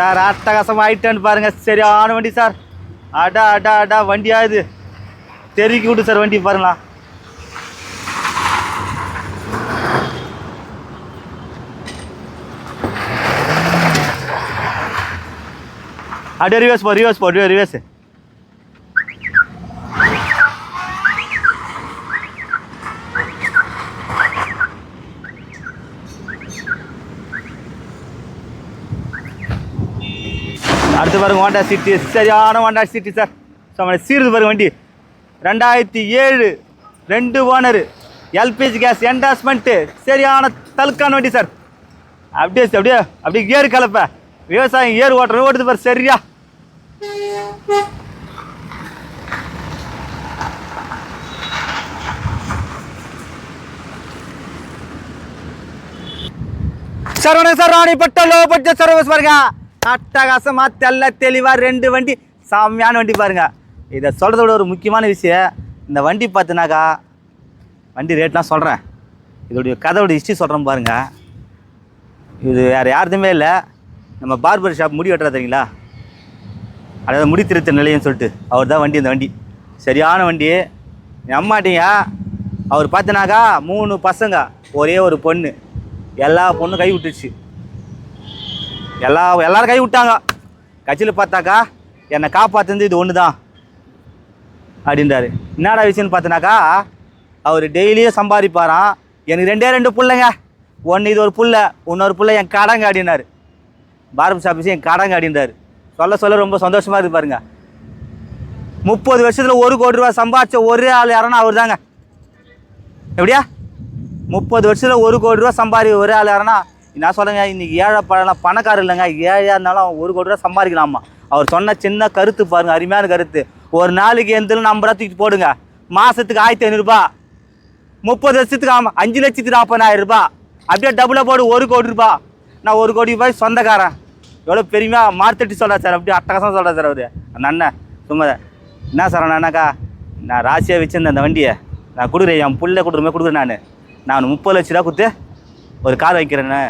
Sir அட்டகாசமாக ஆயிட்டான்னு பாருங்கள் சரியான வண்டி சார். அடா அடா அடா வண்டியா இது? தெருக்கி விட்டு சார் வண்டி பாருங்களா. அப்படியே ரிவர்ஸ் போ ரிவர்ஸ் போ ரிவர்ஸ் அடுத்து பாருங்க ஹோண்டா சிட்டி சரியான ஹோண்டா சிட்டி சார் சும்மா சீருது பாருங்க வண்டி. ரெண்டாயிரத்தி ஏழு ரெண்டு ஓனரு எல்பிஜி கேஸ் என்டாஸ்மெண்ட்டு சரியான தலுக்கான வண்டி சார் அப்படியே அப்படியே அப்படியே ஏறு கலப்ப. விவசாயம் ஏர் ஓட்டுறது ஓட்டுது பாரு சரியா? சார் வணக்கம் சார் ராணிப்பட்ட லோ பட்ஜெட் சர்வீஸ் பாருங்க. அட்டகாசமாக தெல்ல தெளிவாக ரெண்டு வண்டி. செம்மையான வண்டி பாருங்க. இதை சொல்கிறதோட விட ஒரு முக்கியமான விஷயம் இந்த வண்டி பார்த்தினாக்கா வண்டி ரேட்லாம் சொல்கிறேன் இதோடைய கதையோட ஹிஸ்ட்ரி சொல்கிறேன் பாருங்க. இது வேறு யாருதுமே இல்லை. நம்ம பார்பர் ஷாப் முடி வெட்டுறது தெரியுங்களா? அதாவது முடி திருத்த நிலையம்னு சொல்லிட்டு. அவர் தான் வண்டி இந்த வண்டி. சரியான வண்டி. என் அவர் பார்த்தினாக்கா மூணு பசங்க ஒரே ஒரு பொண்ணு. எல்லா பொண்ணும் கை விட்டுச்சு எல்லா எல்லாரும் கை விட்டாங்க. கட்சியில் பார்த்தாக்கா என்னை காப்பாற்றுந்து இது ஒன்று தான் அப்படின்றாரு. என்னடா விஷயம்னு பார்த்தனாக்கா அவர் டெய்லியும் சம்பாதிப்பாராம். எனக்கு ரெண்டே ரெண்டு பிள்ளைங்க. ஒன்று இது ஒரு புள்ள இன்னொரு புள்ள என் கடங்க அப்படின்னாரு. பார்பர் ஷாப் என் கடங்க அப்படின்றாரு. சொல்ல சொல்ல ரொம்ப சந்தோஷமாக இருக்கு பாருங்க. முப்பது வருஷத்தில் ஒரு கோடி ரூபா சம்பாதிச்ச ஒரே ஆள் யாருன்னா அவர் தாங்க எப்படியா? முப்பது வருஷத்தில் ஒரு கோடி ரூபா சம்பாதி ஒரே ஆள் யாருன்னா நான் சொல்லுங்க இன்றைக்கி ஏழை பழம் பணக்காரர் இல்லைங்க. ஏழையாக இருந்தாலும் அவன் ஒரு கோடி ரூபா சம்பாதிக்கலாமா? அவர் சொன்ன சின்ன கருத்து பாருங்க அருமையான கருத்து. ஒரு நாளைக்கு எந்த நம்பரா தூக்கி போடுங்க. மாதத்துக்கு ஆயிரத்தி ஐநூறுரூபா முப்பது வருஷத்துக்கு ஆமாம் அஞ்சு லட்சத்துக்கு நாற்பதாயிரம் ரூபா. அப்படியே டபுளாக போடு ஒரு கோடி ரூபா. நான் ஒரு கோடி ரூபாய் சொந்தக்காரன். எவ்வளோ பெருமையாக மார்த்தட்டி சொல்கிறார் சார் அப்படியே அட்டகாசம் சொல்கிறார் சார் அவர். அந்த அண்ணன் சும்மா என்ன சார் அண்ணாக்கா? நான் ராசியாக வச்சுருந்தேன் அந்த வண்டியை. நான் கொடுக்குறேன் என் பிள்ளை கொடுக்குறமே கொடுக்குறேன் நான். நான் முப்பது லட்ச ரூபா கொடுத்து ஒரு கார் வாங்கிக்கிறேண்ணே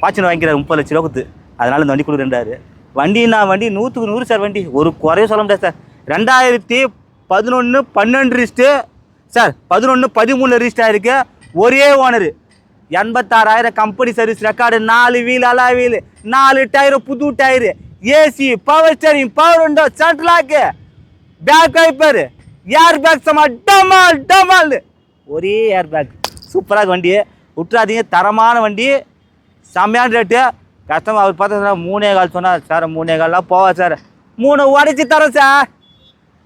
பாய்ச்சல் வாங்கிக்கிறேன் முப்பது லட்ச ரூபா கொடுத்து அதனால் இந்த வண்டி கொடுக்குறேன்றாரு. வண்டி நான் வண்டி? நூற்றுக்கு நூறு சார் வண்டி. ஒரு குறையும் சொல்ல முடியாது சார். ரெண்டாயிரத்தி பதினொன்று பன்னெண்டு ரிஸ்ட்டு சார் பதினொன்று பதிமூணு ரிஸ்ட் ஆகிருக்கு ஒரே ஓனரு எண்பத்தாறாயிரம் கம்பெனி சர்வீஸ் ரெக்கார்டு நாலு வீல் அலா வீல் நாலு டயரு புது tyre AC power steering power window central lock back wiper air bag சமா டமால் டமால். ஒரே ஏர் பேக் சூப்பராக வண்டி விட்டுறாதீங்க தரமான வண்டி செம்மையான ரேட்டு கஸ்டமர் அவர் பார்த்தா சார் மூணே கால் சொன்னார். சார் மூணே கால்லாம் போவா சார். மூணு உடச்சி தரேன் சார்.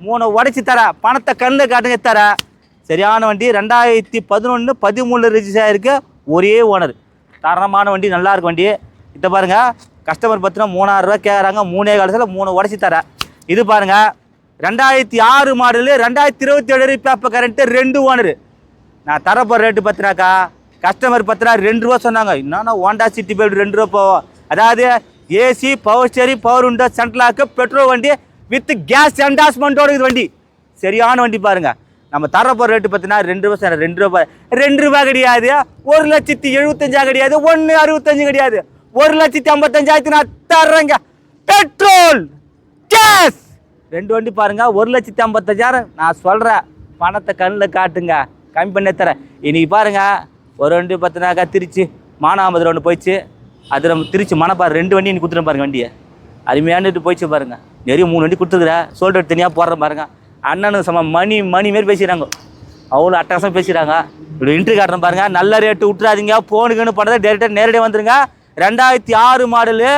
மூணு உடச்சி தரேன். பணத்தை கண்ணில் காட்டுங்க தரேன் சரியான வண்டி ரெண்டாயிரத்தி பதினொன்று பதிமூணு ரிஜிஸ்டர் ஆகிருக்கு ஒரே ஓனர் தரமான வண்டி நல்லா இருக்கும் வண்டி. இதை பாருங்க. கஸ்டமர் பார்த்தீங்கன்னா மூணாயிரரூவா கேட்குறாங்க மூணே காலத்தில் மூணு உடச்சி தரேன் இது பாருங்க. ரெண்டாயிரத்தி ஆறு மாடலு ரெண்டாயிரத்தி இருபத்தி ஏழு பேப்பர் கரண்ட்டு ரெண்டு ஓனரு நான் தரப்போகிற ரேட்டு பார்த்தினாக்கா கஸ்டமர் பத்திரா ரெண்டு ரூபா சொன்னாங்க. என்னன்னா ஹோண்டா சிட்டி போய்ட்டு ரெண்டு ரூபா போவோம் அதாவது AC power steering power window central lock petrol வண்டி வித் கேஸ் என்டாஸ்மெண்ட்டோட இது வண்டி. சரியான வண்டி பாருங்கள் நம்ம தரப்போ ரேட்டு பார்த்தீங்கன்னா ரெண்டு ரூபா சார் ரெண்டு ரூபா. ரெண்டு ரூபா கிடையாது. ஒரு லட்சத்தி எழுபத்தஞ்சா கிடையாது. ஒன்று அறுபத்தஞ்சு கிடையாது. ஒரு லட்சத்தி ஐம்பத்தஞ்சாயிரத்தி நான் தர்றேங்க. பெட்ரோல் கேஸ் ரெண்டு வண்டி பாருங்க. ஒரு லட்சத்தி ஐம்பத்தஞ்சாயிரம். நான் சொல்கிறேன் பணத்தை கண்ணில் காட்டுங்க. கம்மி பண்ணி தரேன் இன்னைக்கு பாருங்கள் ஒரு வண்டி பார்த்தினாக்கா திருச்சி மானாமதுரை ஒன்று போயிடுச்சு. அது நம்ம திருச்சி மணப்பாறை ரெண்டு வண்டி நீ கொடுத்துருேன் பாருங்க வண்டியை. அருமையானது போயிடுச்சு பாருங்க. நிறைய மூணு வண்டி கொடுத்துருக்குறேன் சோல்டர் தனியாக போடுறேன் பாருங்க. அண்ணனுக்கு சம மணி மணி மாரி பேசிடுறாங்க அவ்வளோ அட்டகாசம் பேசுகிறாங்க இப்படி இன்ட்ரி காட்டுறேன் பாருங்க. நல்ல ரேட்டு விட்டுறாதீங்க. போனுக்குன்னு பண்ணுறது டேரெக்டாக நேரடியாக வந்துருங்க. ரெண்டாயிரத்தி ஆறு மாடலு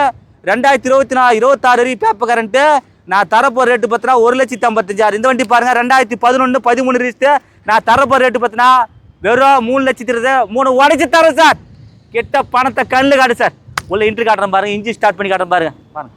ரெண்டாயிரத்தி இருபத்தி நாலு இருபத்தாறு பேப்பர் கரண்ட்டு நான் தரப்போ ரேட்டு பார்த்தினா ஒரு லட்சத்தி ஐம்பத்தஞ்சாயிரம். இந்த வண்டி பாருங்கள் ரெண்டாயிரத்தி பதினொன்று பதிமூணு ரிஸ்ட்டு நான் தரப்போ ரேட்டு பார்த்தினா வெறும் மூணு லட்சத்தி மூணு உடச்சி தரேன் சார். கெட்ட பணத்தை கண்ணில் காட்டு சார். உள்ள இன்ட்ரி காட்டுறேன் பாருங்க இன்ஜின் ஸ்டார்ட் பண்ணி காட்டுறேன் பாருங்க. பாருங்க.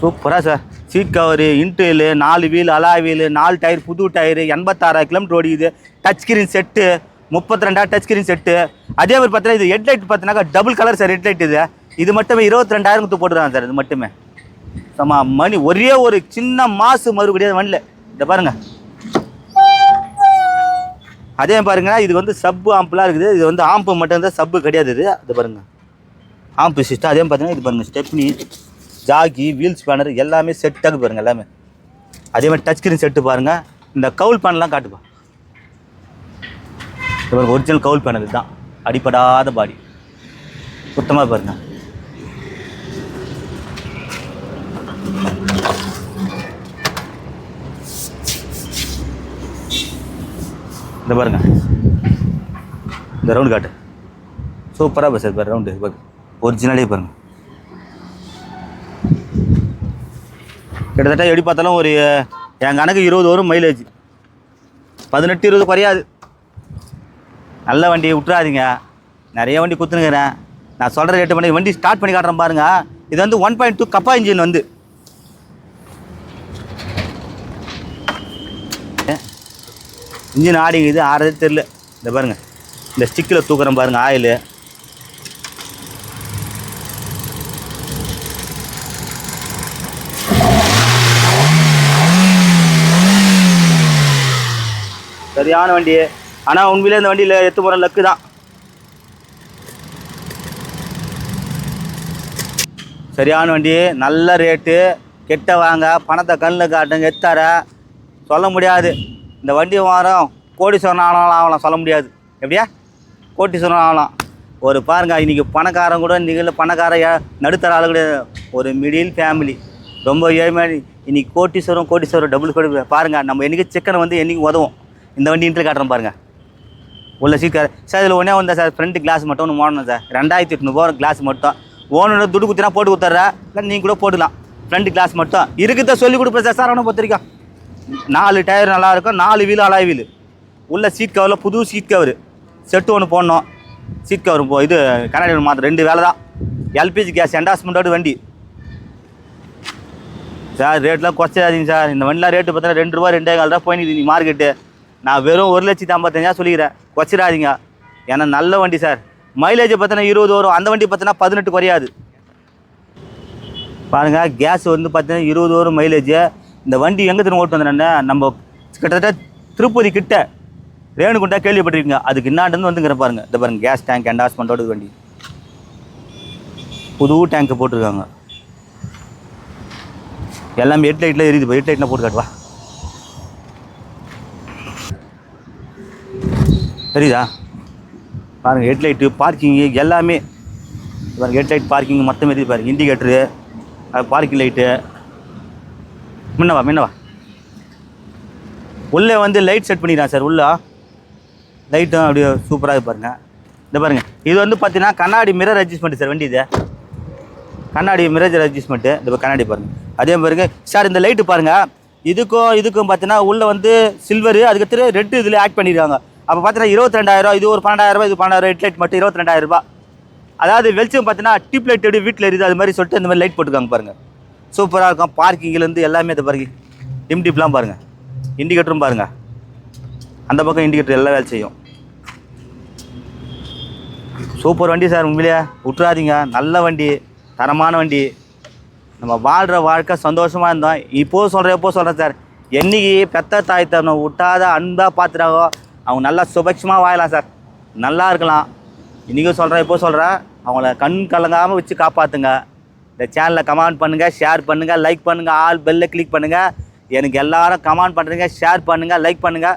சூப்பராக சார். சீட் கவரு இன்டெயிலு நாலு வீல் அலா வீலு நாலு டயர் புது டயரு எண்பத்தாறாயிரம் கிலோமீட்டர் ஓடிக்குது. டச் ஸ்க்ரீன் செட்டு முப்பத்தி ரெண்டாயிரம் டச் ஸ்க்ரீன் செட்டு அதே மாதிரி பார்த்தீங்கன்னா இது ஹெட்லைட் பார்த்தீங்கன்னாக்கா டபுள் கலர் சார் ஹெட்லைட் இது. இது மட்டுமே இருபத்தி ரெண்டாயிரம் கொடுத்து போட்டுருக்காங்க சார் இது மட்டுமே. சமா மணி ஒரே ஒரு சின்ன மாசு மறுபடியும் வண்டியில் இதை பாருங்க. அதே பாருங்க இது வந்து சப்பு ஆம்புலாம் இருக்குது. இது வந்து ஆம்பு மட்டும்தான் சப்பு கிடையாது இது. அது பாருங்க. ஆம்பு சிஸ்டம் அதே பார்த்தீங்கன்னா இது பாருங்க ஸ்டெப்னி ஜாகி வீல் ஸ்பேனர் எல்லாமே செட்டாக பாருங்க எல்லாமே. அதே மாதிரி டச் ஸ்க்ரீன் செட்டு பாருங்க. இந்த கவுல் பேனெல்லாம் காட்டுப்பா. இது பாருங்க ஒரிஜினல் கவுல் பேனல் இதுதான். அடிப்படாத பாடி சுத்தமாக பாருங்க. இந்த பாருங்க. இந்த ரவுண்டு காட்டு. சூப்பராக பஸ் பாரு ரவுண்டு பாரு. ஒரிஜினலே பாருங்க. கிட்டத்தட்ட எப்படி பார்த்தாலும் ஒரு என் கணக்கு இருபது வரும் மைலேஜ் பதினெட்டு இருபது குறையாது. நல்ல வண்டியை விட்டுறாதீங்க. நிறைய வண்டி குத்துனுங்கிறேன் நான் சொல்கிற ரேட்டு பண்ணி வண்டி ஸ்டார்ட் பண்ணி காட்டுறேன் பாருங்க. இது வந்து ஒன் பாயிண்ட் டூ கப்பா இன்ஜின் வந்து. இன்ஜின் ஆடிங்குது ஆறதே தெரில இந்த பாருங்கள் இந்த ஸ்டிக்கில் தூக்குறேன் பாருங்கள் ஆயில் சரியான வண்டி. ஆனால் உண்மையிலே இந்த வண்டியில் எத்து போகிற லக்கு தான். சரியான வண்டி நல்ல ரேட்டு கெட்ட வாங்க பணத்தை கண்ணில் காட்டுங்க எத்தார? சொல்ல முடியாது. இந்த வண்டி வாரம் கோடீஸ்வரன் ஆகலாம் ஆகலாம் சொல்ல முடியாது. எப்படியா? கோட்டீஸ்வரன் ஆகலாம் ஒரு பாருங்க இன்றைக்கி பணக்காரன் கூட இன்றைக்கி பணக்கார நடுத்தர ஆளு கூட ஒரு மிடில் ஃபேமிலி ரொம்ப ஏழ்மை இன்றைக்கி கோட்டீஸ்வரம் கோட்டீஸ்வரம் டபுள் கோடி பாருங்கள் நம்ம என்றைக்கு சிக்கனை வந்து என்றைக்கு உதவும்? இந்த வண்டி இன்ட்ரு காட்டுறோம் பாருங்கள் உள்ள சீக்கார் சார் இதில் ஒன்றே வந்தா சார் ஃப்ரண்ட் கிளாஸ் மட்டும் ஒன்று ஓடணும் சார் ரெண்டாயிரத்தி எட்நூறுபா கிளாஸ் மட்டும். ஓனர் துடு குத்தினா போட்டு கொடுத்துட்றா. இல்லை நீங்கள் கூட போட்டுக்கலாம். ஃப்ரண்ட் கிளாஸ் மட்டும். இருக்குத சொல்லி கொடுப்பேன் சார் சார் அவனை பொறுத்திருக்கோம் நாலு டயர் நல்லா இருக்கும் நாலு வீலு அலாய் வீல். உள்ள சீட் கவரில் புது சீட் கவர் செட்டு ஒன்று போடணும். சீட் கவர் போ இது கண்ணாடி ஒன்று மாத்திரம் ரெண்டு வேலை தான் எல்பிஜி கேஸ் என்டாஸ்மெண்ட்டோட வண்டி. சார் ரேட்லாம் குறைச்சாதீங்க சார். இந்த வண்டிலாம் ரேட்டு பார்த்தீங்கன்னா ரெண்டு ரூபா ரெண்டே கால் ரூபா போயிடுது நீ மார்க்கெட்டு நான் வெறும் ஒரு லட்சத்தி ஐம்பத்தஞ்சா சொல்லிக்கிறேன். குறைச்சிடாதீங்க. ஏன்னா நல்ல வண்டி சார். மைலேஜ் பார்த்தீங்கன்னா இருபது வரும். அந்த வண்டி பார்த்தீங்கன்னா பதினெட்டு குறையாது. பாருங்கள் கேஸ் வந்து பார்த்தீங்கன்னா இருபது வரும் மைலேஜ் இந்த வண்டி எங்கே திரும்ப ஓட்டு வந்தேன்னா நம்ம கிட்டத்தட்ட திருப்பதி கிட்ட ரேணுகுண்டா கேள்விப்பட்டிருக்கீங்க. அதுக்கு இன்னாண்டு வந்துங்கிற பாருங்க. இந்த பாருங்க கேஸ் டேங்க் என்டாஸ்மெண்ட்டோட வண்டி. புது டேங்க் போட்டிருக்காங்க. எல்லாமே எட் லைட்டில் எரியுது எட் லைட்டில் போட்டு காட்டுவா தெரியுதா? பாருங்க ஹெட் லைட்டு பார்க்கிங்கு எல்லாமே. பாருங்க ஹெட் லைட் பார்க்கிங் மொத்தம் எரியுது பாருங்க. இண்டிகேட்டரு பார்க்கிங் லைட்டு முன்னவா முன்னவா. உள்ளே வந்து லைட் செட் பண்ணிடுறேன் சார் உள்ள. லைட்டும் அப்படியே சூப்பராக பாருங்க. இந்த பாருங்க. இது வந்து பார்த்தீங்கன்னா கண்ணாடி மிரர் அட்ஜஸ்ட்மெண்ட் சார் வண்டி இது. கண்ணாடி மிரர் அட்ஜஸ்ட்மெண்ட்டு இந்த கண்ணாடி பாருங்க. அதே பாருங்க. சார் இந்த லைட்டு பாருங்கள் இதுக்கும் இதுக்கும் பார்த்தீங்கன்னா உள்ளே வந்து சில்வரு அதுக்கடுத்து ரெட்டு இதில் ஆட் பண்ணிடுவாங்க அப்போ பார்த்தீங்கன்னா இருபத்தி ரெண்டாயிரம் இது ஒரு பன்னெண்டாயிரம் ரூபாய் இது பன்னெண்டாயிரம் ஹெட் லைட் மட்டும் இருபத்தி ரெண்டாயிரம் ரூபாய். அதாவது வெளிச்சம் பார்த்தீங்கன்னா டியூப் லைட் எப்படி வீட்டில் எரியுது அது மாதிரி சொல்லிட்டு இந்த மாதிரி லைட் போட்டுருக்காங்க பாருங்கள் சூப்பராக இருக்கும். பார்க்கிங்லேருந்து எல்லாமே இந்த பாருங்க. டிம் டிப்லாம் இண்டிகேட்டரும் பாருங்கள் அந்த பக்கம் இண்டிகேட்டர் எல்லாம் வேலை செய்யும். சூப்பர் வண்டி சார் உண்மையிலேயே விட்டுறாதீங்க நல்ல வண்டி தரமான வண்டி. நம்ம வாழ்கிற வாழ்க்கை சந்தோஷமாக இருந்தோம். இப்போ சொல்கிறேன் எப்போ சொல்கிறேன் சார் என்னைக்கு பெத்த தாய் தன்னை விட்டாத அன்பாக பார்த்துட்டாவோ அவங்க நல்லா சுபட்சமாக வாழலாம் சார் நல்லா இருக்கலாம். இன்றைக்கும் சொல்கிறேன் எப்போ சொல்கிறேன் அவங்கள கண் கலங்காமல் வச்சு காப்பாற்றுங்க இந்த சேனலை கமெண்ட் பண்ணுங்கள் ஷேர் பண்ணுங்கள் லைக் பண்ணுங்கள் ஆல் பெல்லை கிளிக் பண்ணுங்கள் எனக்கு எல்லாரும் கமெண்ட் பண்ணுறீங்க ஷேர் பண்ணுங்கள் லைக் பண்ணுங்கள்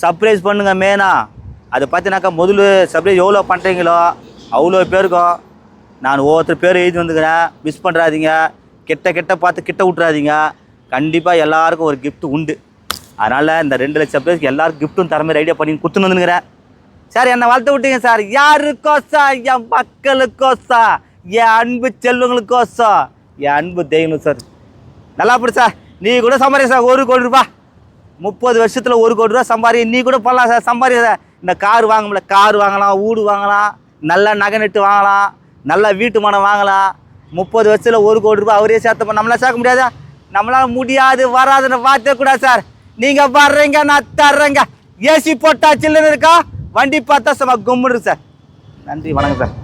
சர்ப்ரைஸ் பண்ணுங்கள் மெயினாக அதை பார்த்தினாக்கா முதல்ல சர்ப்ரைஸ் எவ்வளோ பண்ணுறீங்களோ அவ்வளோ பேருக்கும் நான் ஒவ்வொருத்தர் பேர் எழுதி வந்துக்கிறேன். மிஸ் பண்ணுறாதீங்க கிட்ட கிட்ட பார்த்து கிட்ட விட்றாதீங்க கண்டிப்பாக எல்லாருக்கும் ஒரு கிஃப்ட் உண்டு. அதனால் இந்த ரெண்டு லட்சம் பேருக்கு எல்லாருக்கும் கிஃப்ட்டும் தர மாதிரி ஐடியா பண்ணி கொடுத்துன்னு வந்துக்கிறேன் சார் என்னை வளர்த்து விட்டீங்க சார். யாருக்கோசா என் மக்களுக்கோசா என் அன்பு செல்வங்களுக்கோசா என் அன்பு தெய்வம் சார். நல்லா அப்படி சார். நீ கூட சம்பாதி சார். ஒரு கோடி ரூபா. முப்பது வருஷத்தில் ஒரு கோடி ரூபா சம்பாதி நீ கூட பண்ணலாம் சார். சம்பாதி சார். இந்த கார் வாங்க முடியல கார் வாங்கலாம் வீடு வாங்கலாம். நல்ல நகை நட்டு வாங்கலாம். நல்ல வீட்டு மனம் வாங்கலாம். முப்பது வருஷத்தில் ஒரு கோடி ரூபாய் அவரே சேர்த்து நம்மளால் சேர்க்க முடியாதா? நம்மளால் முடியாது வராதுன்னு பார்த்தே கூடாது சார். நீங்கள் வர்றீங்க நான் தர்றேங்க. ஏசி போட்டா சில்லுன்னு இருக்கா? வண்டி பார்த்தா சும்மா கும்பிடுங்க சார். நன்றி வணக்கம் சார்.